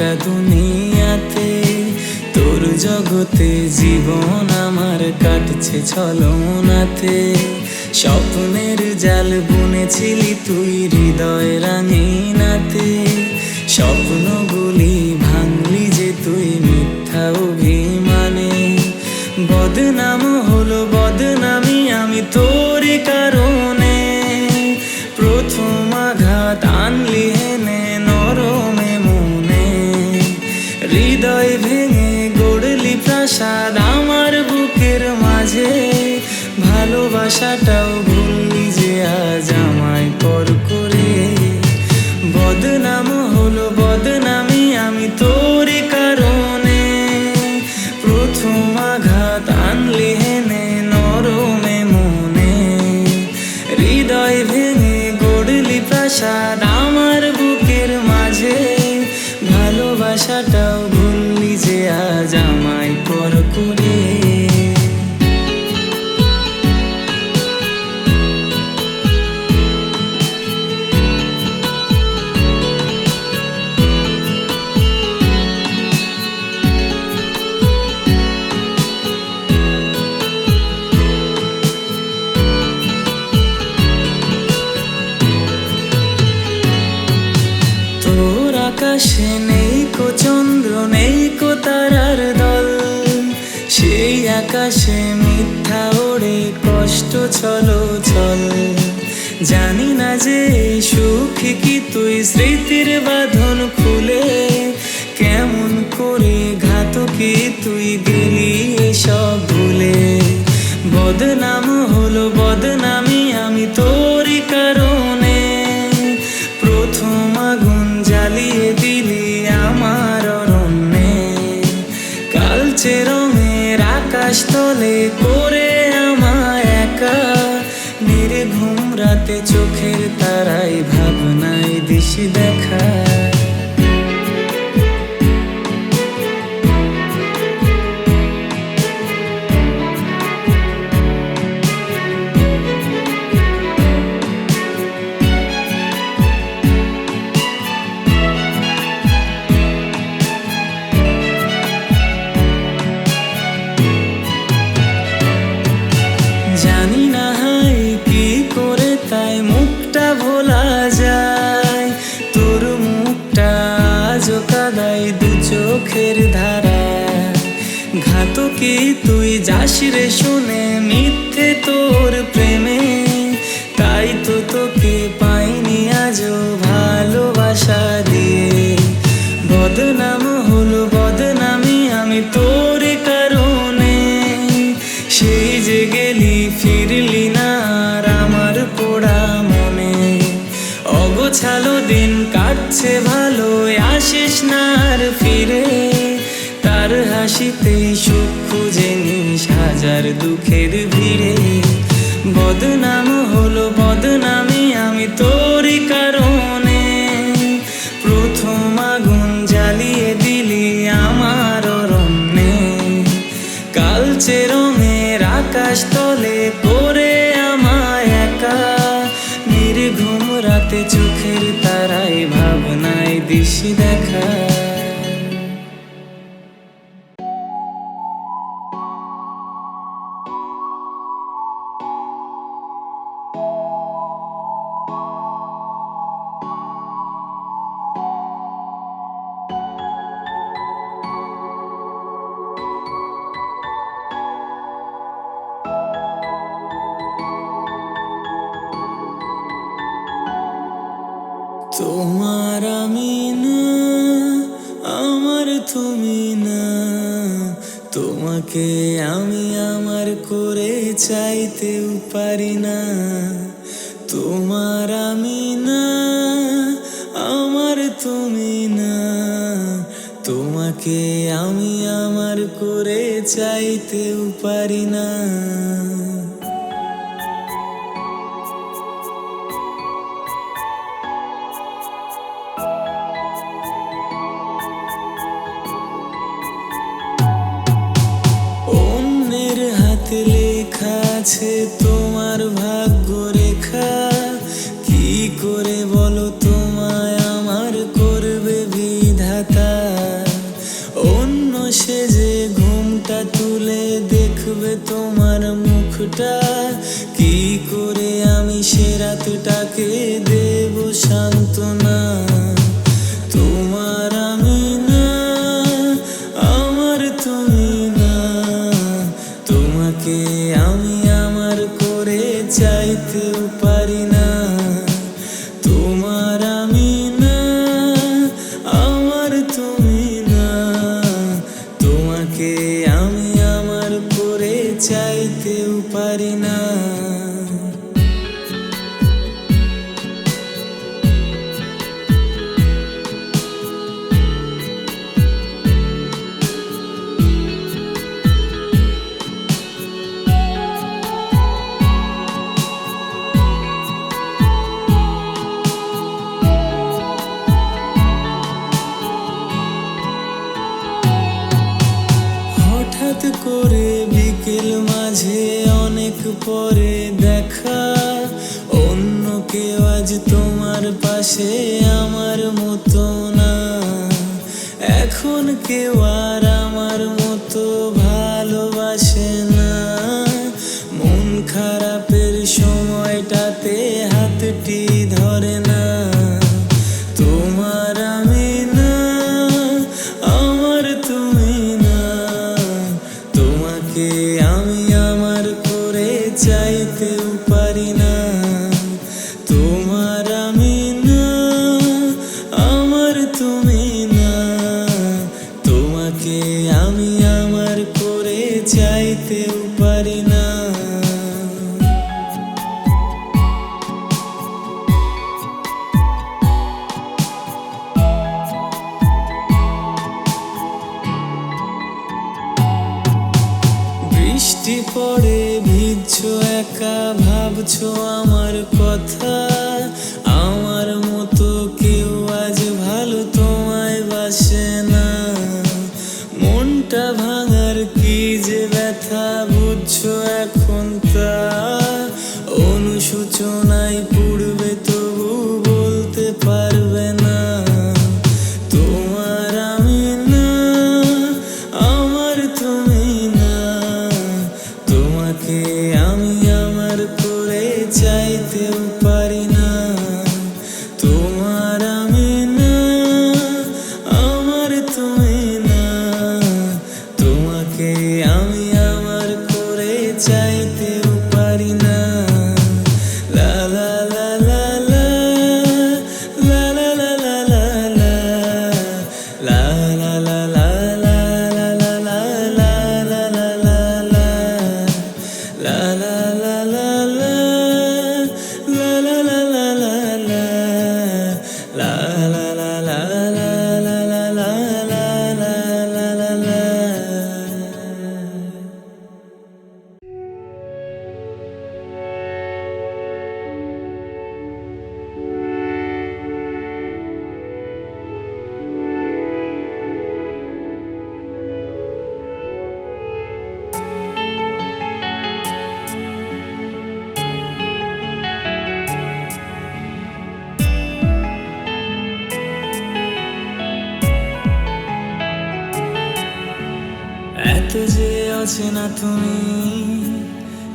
একটা দুনিয়াতে, তোর জগতে জীবন আমার কাটছে ছলনাতে। স্বপ্নের জাল বুনেছিলি তুই হৃদয় রাঙিনাতে। স্বপ্নগুলি ভাঙলি যে তুই মিথ্যা অভিমানে। বদনাম হলো বদনামি, আমি তোরই Nasa dalgo আকাশে মিথ্যা ওড়ে কষ্ট চলো, চল। জানি না যে সুখ কি তুই স্মৃতির বাঁধন খুলে? কেমন করে ঘাতকে তুই দিলি সব ভুলে? বদনাম হলো বদনামি আকাশ পরে আমায় একা। নির্ঘুম রাতে চোখের তারাই ভাবনায় দিশি দেখা। কাটছে ভালো আসিস না আর ফিরে। তার হাসিতে সুখ খুঁজে নিস হাজার দুঃখের ভিড়ে। বদনাম হলো বদনামে, আমি তোরই তোমাকে আমি আমার করে চাইতেও পারি না। তোমার আমি না, আমার তুমি না। তোমাকে আমি আমার করে চাইতেও পারি না। তুলে দেখবে তোমার মুখটা। কি করে আমি সে রাতটাকে দেব সান্ত্বনা? পরে দেখা অন্য কেউ আজ তোমার পাশে আমার মতো না। এখন কেউ তোকে আমি আমার আছে না তুমি,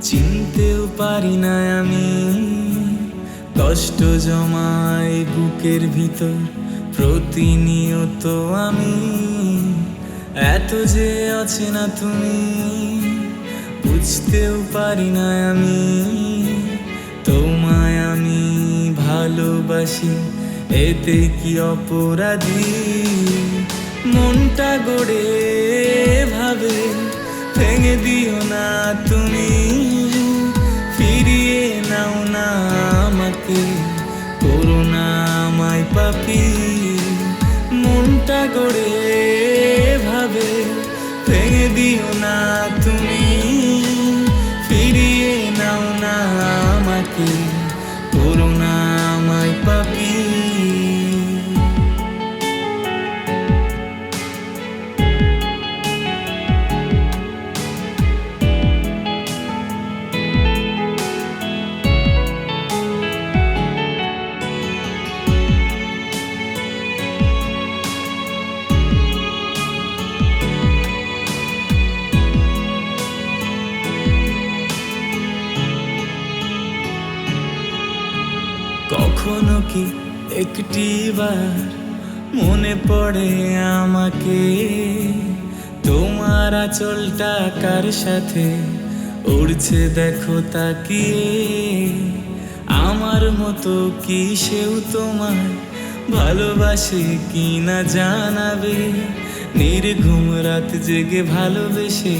চিনতেও পারি না আমি। কষ্ট জমাই বুকের ভিতর, প্রতিনিয়ত আমি। এত যে আছে না তুমি, বুঝতেও পারি না আমি। তোমায় আমি ভালোবাসি, এতে কি অপরাধী? মনটা গড়ে ভাবে ভেঙে দিও না তুমি। ফিরিয়ে নাও না আমাকে, করো না আমায় পাপি। মনটা গড়ে ভাবে ভেঙে দিও না তুমি। ফিরিয়ে নাও না আমাকে, করো না আমায় পাপি। একটিবার মনে পড়ে আমাকে। তোমার আঁচলটা কার সাথে উড়ছে দেখো তাকিয়ে? আমার মতো কি সেও তোমার ভালোবাসে কি না জানাবে? নির্ঘুম রাত জেগে ভালোবেসে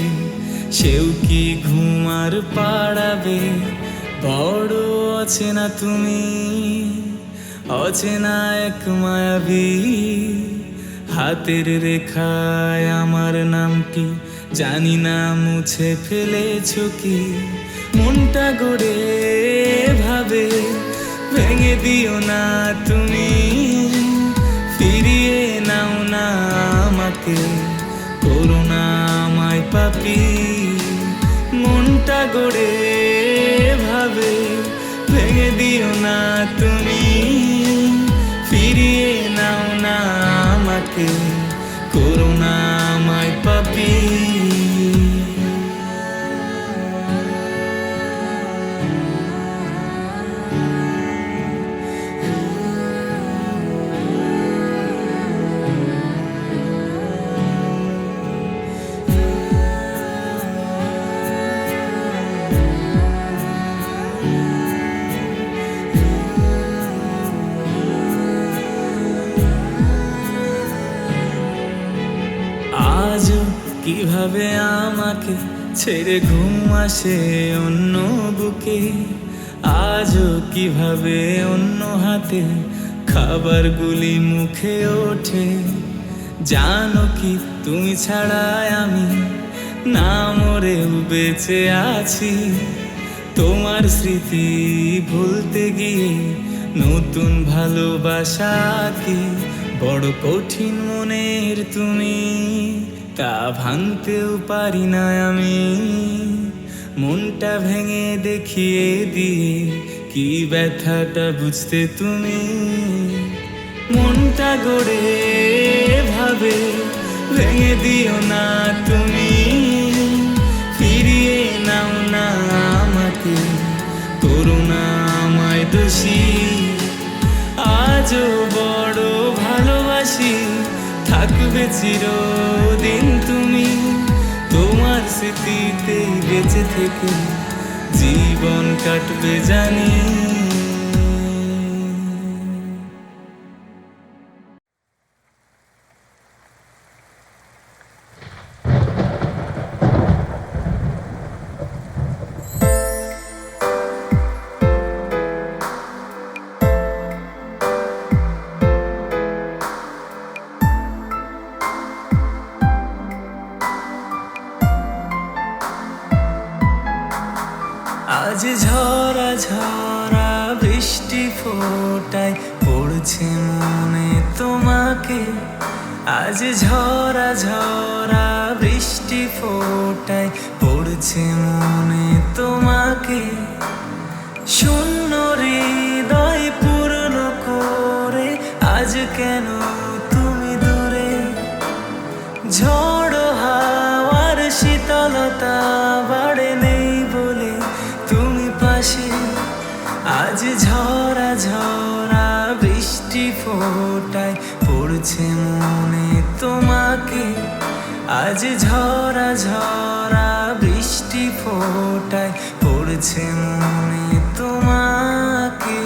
সেও কি ঘুমার পাড়াবে? বড় অচেনা তুমি। অচেনা এক মায়াবী হাতের রেখায় আমার নাম নামটি জানি না মুছে ফেলেছ কি? মনটা গড়ে ভাবে, ভেঙে দিও না তুমি। ফিরিয়ে নাও না আমাকে করোনা আমায় পাপি। মনটা গড়ে ভাবে, ভেঙে দিও না তুমি। ফিরিয়ে নাও না আমাকে। করোনা আমায় পাপি। আসে অন্য বুকে, আজও কীভাবে অন্য হাতে খাবারগুলি মুখে ওঠে? জানো কি তুমি ছাড়াই আমি না মরেও বেঁচে আছি? তোমার স্মৃতি ভুলতে গিয়ে নতুন ভালোবাসা কি? বড় কঠিন মনের তুমি, তা ভাঙতেও পারি না আমি। মনটা ভেঙে দেখিয়ে দিয়ে কি ব্যথাটা বুঝতে তুমি? মনটা গড়ে ভাবে, ভেঙে দিও না তুমি। ফিরিয়ে নাও না আমাকে, করুণা আমায় দোষী। আজও বড় ভালোবাসি, থাকবে চিরদিন তুমি। স্মৃতিতেই বেঁচে থেকে জীবন কাটবে জানি। পড়ছে মনে তোমাকে। আজ ঝরা ঝরা বৃষ্টি ফোটায় পড়ছে মনে তোমাকে। পড়ছে মনে তোমাকে। আজ ঝরা ঝরা বৃষ্টি ফোটায় পড়ছে মনে তোমাকে।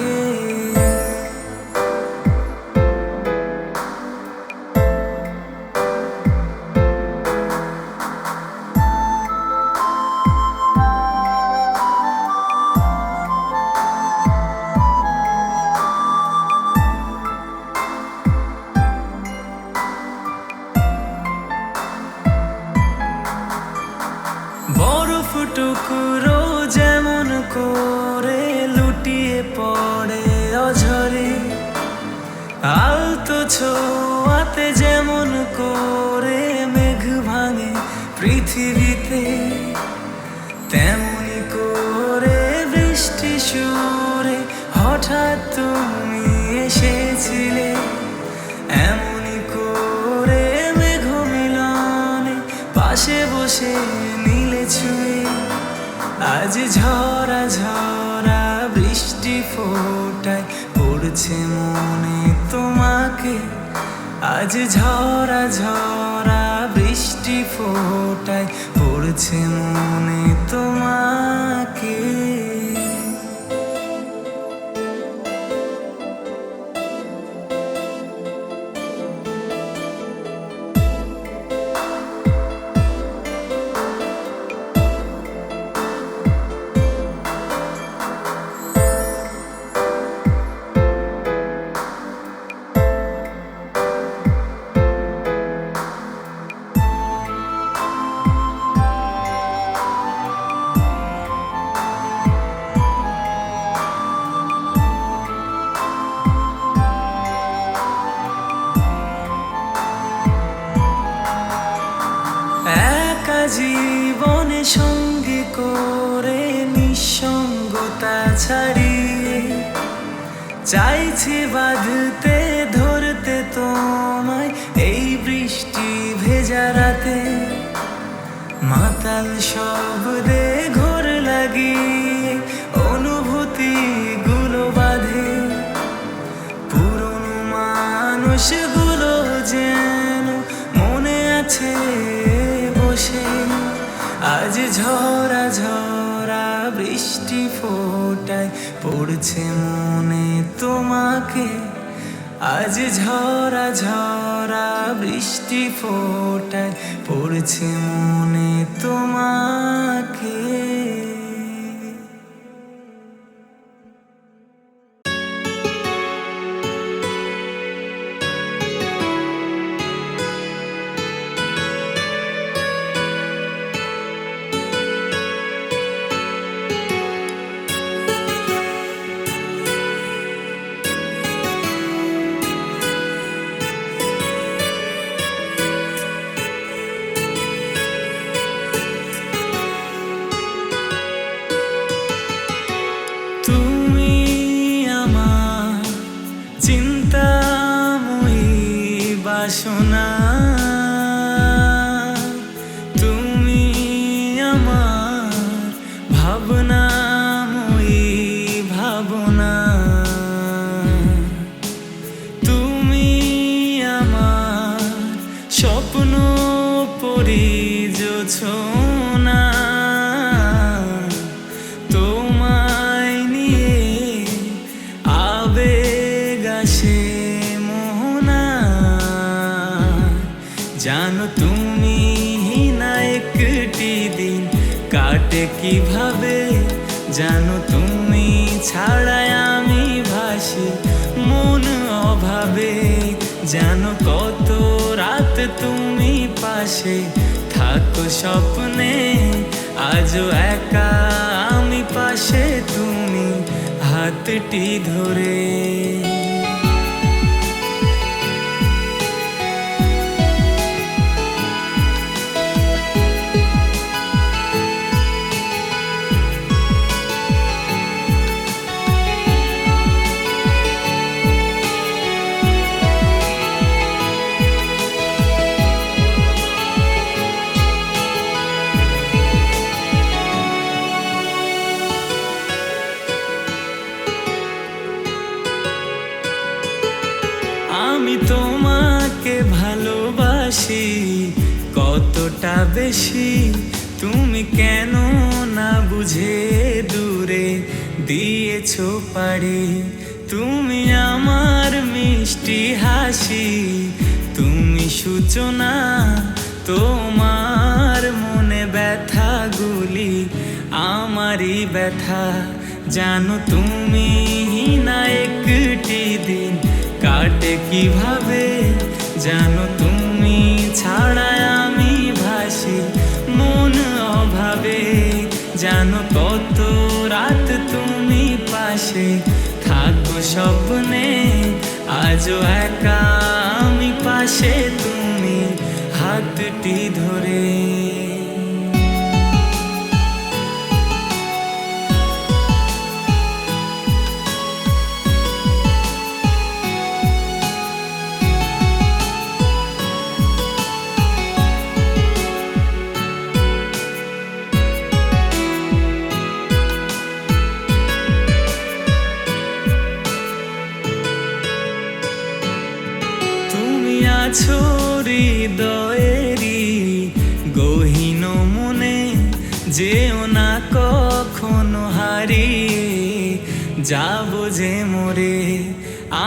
তুমি এসেছিলে এমনি করে মেঘ মিলনে পাশে বসে নীলে ছুঁয়ে। আজ ঝরা ঝরা বৃষ্টি ফোটায় পড়ছে মনে তোমাকে। আজ ঝরা ঝরা বৃষ্টি ফোটায় পড়ছে মনে তোমাকে। চাইছি বাঁধতে, ধরতে তোমায় এই বৃষ্টি ভেজা রাতে। মাতাল শব্দে ঘোর লাগিয়ে অনুভূতি গুলো বাঁধে। পুরনো মানুষগুলো যেন মনে আছে বসে। আজ ঝরা ঝরা বৃষ্টি ফোটায়, পড়ছে মনে তোমাকে আজ ঝরা ঝরা বৃষ্টি ফোটায় পড়ছে মনে তোমাকে। কীভাবে জানো তুমি ছাড়াই আমি ভাসি? মন অভাবে জানো কত রাত তুমি পাশে? থাকো স্বপ্নে, আজও একা আমি পাশে তুমি। হাতটি ধরে বেশি। তুমি কেন না বুঝে দূরে দিয়েছ পারে? তুমি আমার মিষ্টি হাসি, তুমি সূচনা, তোমার মনে ব্যথাগুলি আমারই ব্যথা। জানো তুমি না একটি দিন কাটে কীভাবে? জানো তুমি ছাড়া জানো কত রাত তুমি পাশে। থাকো স্বপ্নে আজও একা আমি পাশে তুমি। হাতটি ধরে হারিয়ে যাব যে মোরে।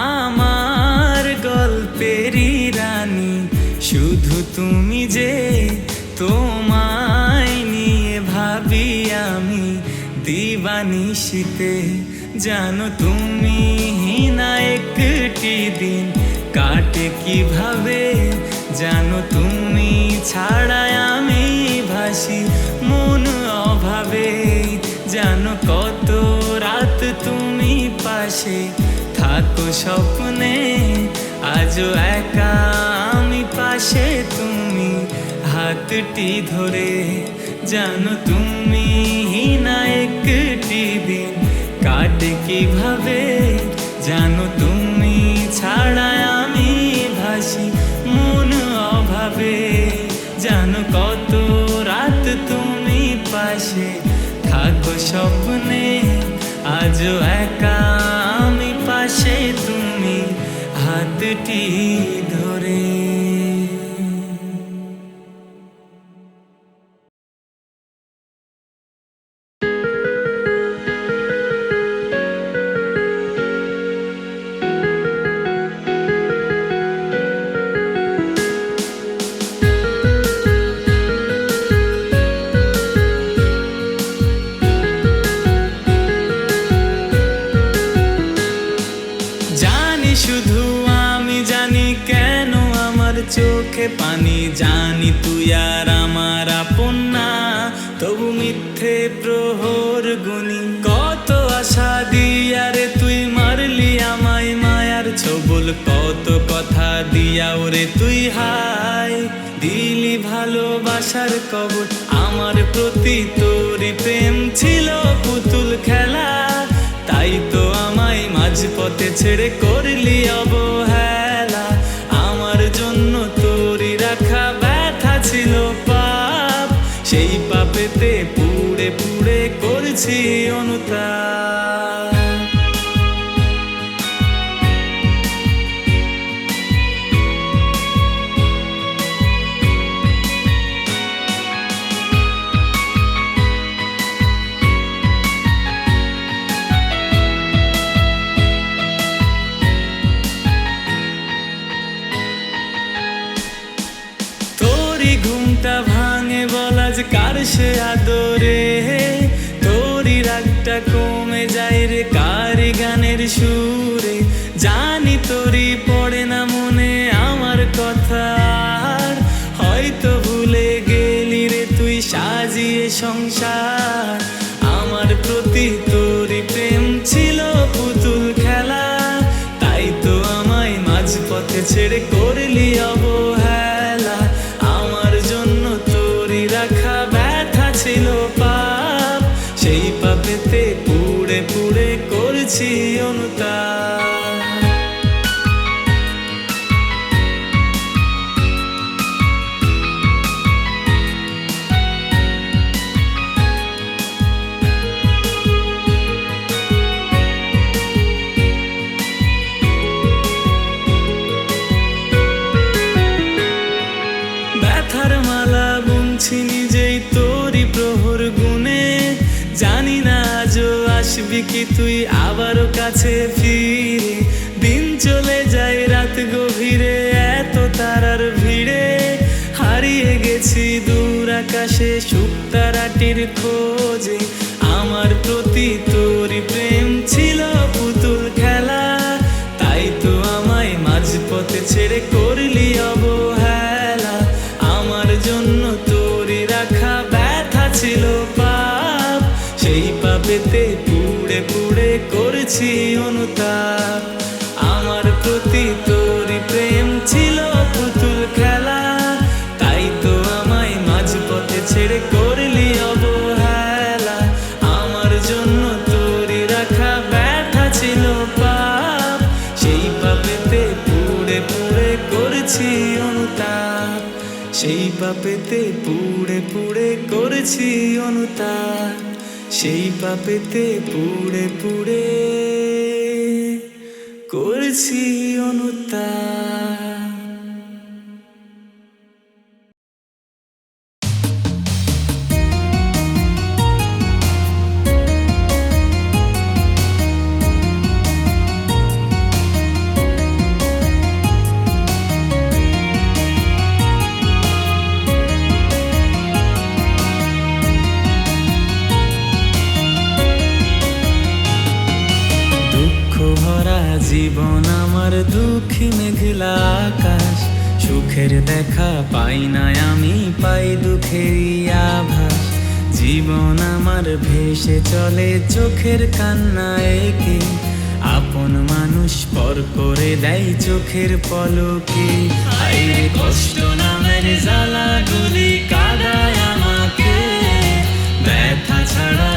আমার গল্পেরই রানী, শুধু তুমি যে তোমায় নিয়ে ভাবি আমি। দিবানিশিতে জানো তুমি না একটি দিন কাটে কীভাবে? জানো তুমি ছাড়াই আমি ভাসি। জানো কত রাত তুমি পাশে? থাকো স্বপ্নে, আজও একা আমি পাশে তুমি। হাতটি ধরে জানো তুমি না একটি দিন কাটে কীভাবে জানো তুমি ছাড়া আমি ভাসি। মন অভাবে জানো কত স্বপ্নে আজও একা আমি পাশে তুমি। হাতটি ওরে তুই হাই দিলি ভালোবাসার কবর। আমার প্রতি তোরই প্রেম ছিল পুতুল খেলা, তাই তো আমায় মাঝপথে ছেড়ে করলি অবহেলা। আমার জন্য তোরই রাখা ব্যথা ছিল পাপ, সেই পাপেতে পুড়ে পুড়ে করছি অনুতাপ। আদরে কি তুই আবারও কাছে ফিরে? দিন চলে যায়, রাত গভীরে, এত তারার ভিড়ে। হারিয়ে গেছি দূর আকাশে শুক্তারাটির খোঁজে। আমার প্রতি তোরই প্রেম ছিল পুতুল খেলা। তাই তো আমায় মাঝপথে ছেড়ে করেছি অনুতাপ। আমার প্রতি তোরই প্রেম ছিল পুতুল খেলা। তাই তো আমায় মাঝপথে ছেড়ে করলি অবহেলা। আমার জন্য তোর রাখা ব্যথা ছিল পাপ। সেই পাপেতে পুড়ে পুড়ে করেছি অনুতাপ। সেই পাপেতে পুড়ে পুড়ে করেছি অনুতাপ। সেই পাপেতে পুড়ে পুড়ে করছি অনুতাপ। পাই না আমি পাই দুঃখেরই আভাস। জীবন আমার ভেসে চলে, চোখের কান্না একে। আপন মানুষ পর করে দেয় চোখের পলকে। আইরে কষ্ট নামের জ্বালা গুলি কাদায় আমাকে। ব্যথা ছাড়া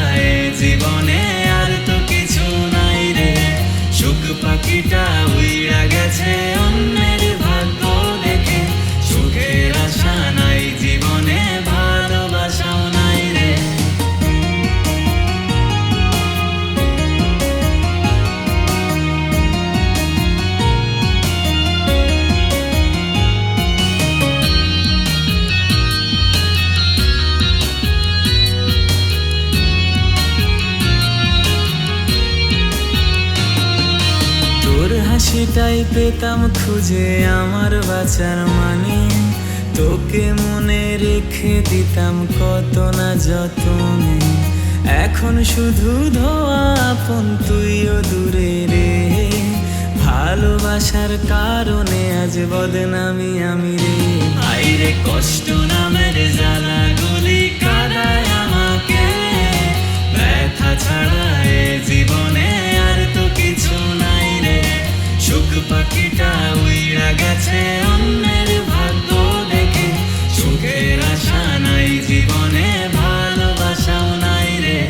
জীবনে আর তো কিছু নাই রে। সুখ পাখিটা হাসিটাই পেতাম খুঁজে আমার বাঁচার মানে। তোকে মনে রেখে দিতাম কত না যতনে। এখন শুধু ধোয়া আপন, তুইও দূরে রে। ভালোবাসার কারণে আজ বদনামি আমি রে। আইরে কষ্ট নামের জ্বালা গুলি কাদায় আমাকে। ব্যথা ছাড়া জীবনে পাখিটা উইড়া গেছে অন্যের ভাগ্য দেখে। সুখের আশা নাই, জীবনে ভালোবাসাও নাই রে।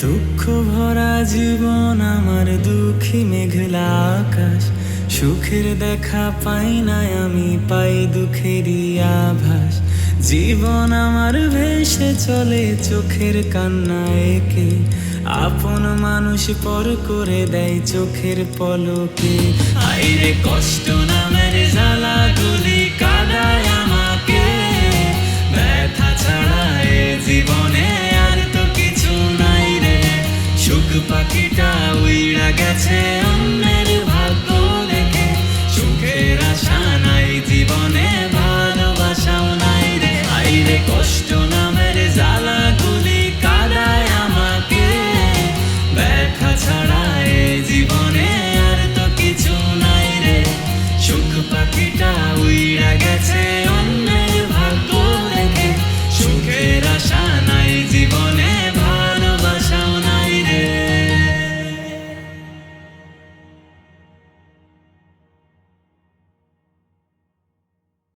দুঃখ ভরা জীবন আমার দুঃখী মেঘলা আকাশ। সুখের দেখা পাই না আমি, পাই দুঃখেরই আভাস। জীবন আমার ভেসে চলে, চোখের কান্না একে। আপন মানুষ পর করে দেয় চোখের পলকে। আইরে কষ্ট নামের জ্বালা গুলি কাদায় আমাকে। ব্যথা ছাড়া এ জীবনে আর তো কিছু নাই রে। সুখ পাখিটা উইড়া গেছে অন্যের ভাগ্য দেখে। সুখের আশা নাই, জীবনে ভালোবাসাও নাই রে। আইরে কষ্ট নামের জ্বালা ছাড়া এ জীবনে আর তো কিছু নাই রে। সুখ পাখিটা উইড়া গেছে